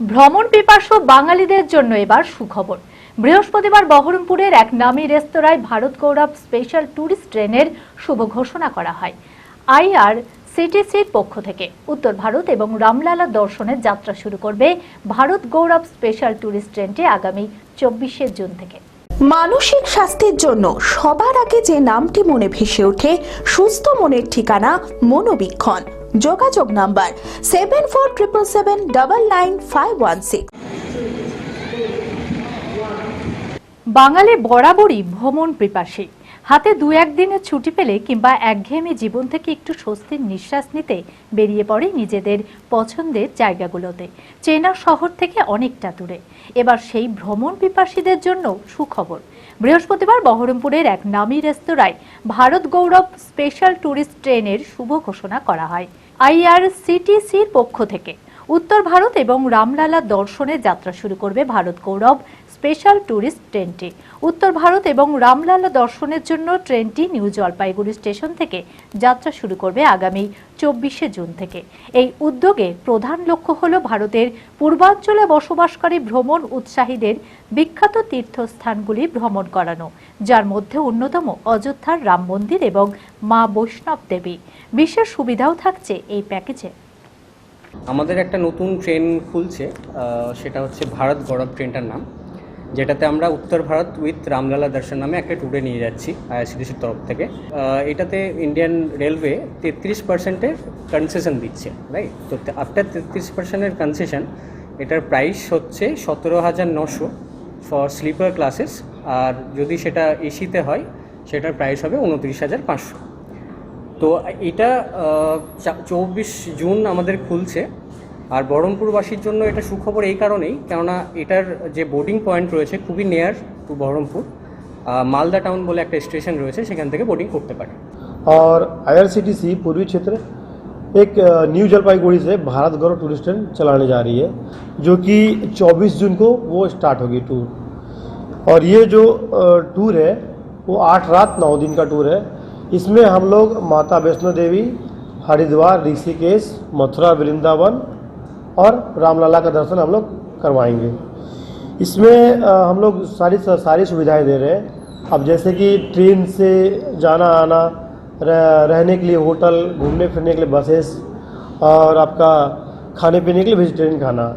ভ্রমণ পিপাসু বাঙালিদের জন্য এবার সুখবর। বৃহস্পতিবার বহরমপুরের এক নামী রেস্তোরাঁয় ভারত গৌরব স্পেশাল ট্যুরিস্ট ট্রেনের শুভ ঘোষণা করা হয় আইআর সিটিসির পক্ষ থেকে। উত্তর ভারত এবং রামলালা দর্শনের যাত্রা শুরু করবে ভারত গৌরব স্পেশাল ট্যুরিস্ট ট্রেনটি আগামী চব্বিশে জুন থেকে। মানসিক স্বাস্থ্যের জন্য সবার আগে যে নামটি মনে ভেসে ওঠে, সুস্থ মনের ঠিকানা মনোবীক্ষণ। যোগাযোগ number seven four triple seven double nine five one six. বাঙালি বরাবরই ভ্রমণ পিপাসী। হাতে দু একদিনের ছুটি পেলে কিংবা একঘেয়েমি জীবন থেকে একটু স্বস্তির নিঃশ্বাস নিতে বেরিয়ে পড়ে নিজেদের পছন্দের জায়গাগুলোতে, চেনা শহর থেকে অনেকটা দূরে। এবার সেই ভ্রমণ পিপাসীদের জন্য সুখবর। বৃহস্পতিবার বহরমপুরের এক নামী রেস্তোরাঁয় ভারত গৌরব স্পেশাল ট্যুরিস্ট ট্রেনের শুভ ঘোষণা করা হয় আইআরসিটিসির পক্ষ থেকে। উত্তর ভারত এবং রামলালা দর্শনে যাত্রা শুরু করবে ভারত গৌরব স্পেশাল ট্যুরিস্ট ট্রেনটি। উত্তর ভারত এবং রামলালা দর্শনের জন্য ট্রেনটি নিউ জলপাইগুড়ি স্টেশন থেকে যাত্রা শুরু করবে আগামী চব্বিশে জুন থেকে। এই উদ্যোগে প্রধান লক্ষ্য হল ভারতের পূর্বাঞ্চলে বসবাসকারী ভ্রমণ উৎসাহীদের বিখ্যাত তীর্থস্থানগুলি ভ্রমণ করানো, যার মধ্যে অন্যতম অযোধ্যার রাম মন্দির এবং মা বৈষ্ণব দেবী। বিশেষ সুবিধাও থাকছে এই প্যাকেজে। আমাদের একটা নতুন ট্রেন খুলছে সেটা হচ্ছে ভারত গৌরব ট্রেনটার নাম। যেটাতে আমরা উত্তর ভারত উইথ রামলালা দর্শন নামে একটা ট্যুরে নিয়ে যাচ্ছি আইআরসিটিসির তরফ থেকে। এটাতে ইন্ডিয়ান রেলওয়ে তেত্রিশ পার্সেন্টের কনসেশন দিচ্ছে রাইট তো আফটার তেত্রিশ পার্সেন্টের কনসেশন এটার প্রাইস হচ্ছে সতেরো হাজার নশো ফর স্লিপার ক্লাসেস আর যদি সেটা এসিতে হয়, সেটার প্রাইস হবে উনত্রিশ হাজার পাঁচশো। তো এটা চব্বিশ জুন আমাদের খুলছে। আর বহরমপুরবাসীর জন্য এটা সুখবর এই কারণেই কেননা এটার যে বোর্ডিং পয়েন্ট রয়েছে খুবই নিয়ার টু বহরমপুর আহ, মালদা টাউন বলে একটা স্টেশন রয়েছে সেখান থেকে বোর্ডিং করতে পারে और आईआरसीटीसी पूर्वी क्षेत्र एक अ, न्यू जलपाईगुड़ी से भारत गौरव टूरिस्ट ट्रेन चलाने जा रही है जो कि 24 जून को वो स्टार्ट होगी टूर और ये जो अ, टूर है वो आठ रात नौ दिन का टूर है इसमें हम लोग माता वैष्णो देवी हरिद्वार ऋषिकेश मथुरा वृंदावन और रामलला का दर्शन हम लोग करवाएँगे। इसमें हम लोग सारी सारी सुविधाएँ दे रहे हैं। अब जैसे कि ट्रेन से जाना आना रह, रहने के लिए होटल घूमने फिरने के लिए बसेस और आपका खाने पीने के लिए वेजिटेरियन खाना।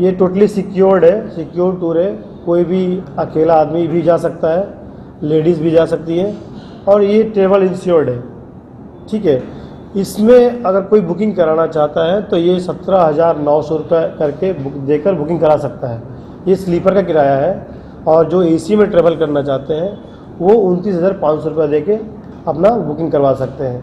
ये टोटली सिक्योर्ड है सिक्योर टूर है। कोई भी अकेला आदमी भी जा सकता है लेडीज़ भी जा सकती है। और ये ट्रेवल इंश्योर्ड है। ठीक है? इसमें अगर कोई बुकिंग कराना चाहता है तो ये सत्रह हज़ार नौ सौ रुपये करके बुक, देकर बुकिंग करा सकता है। ये स्लीपर का किराया है और जो एसी में ट्रेवल करना चाहते हैं, वो उनतीस हज़ार पाँच सौ रुपये दे के अपना बुकिंग करवा सकते हैं।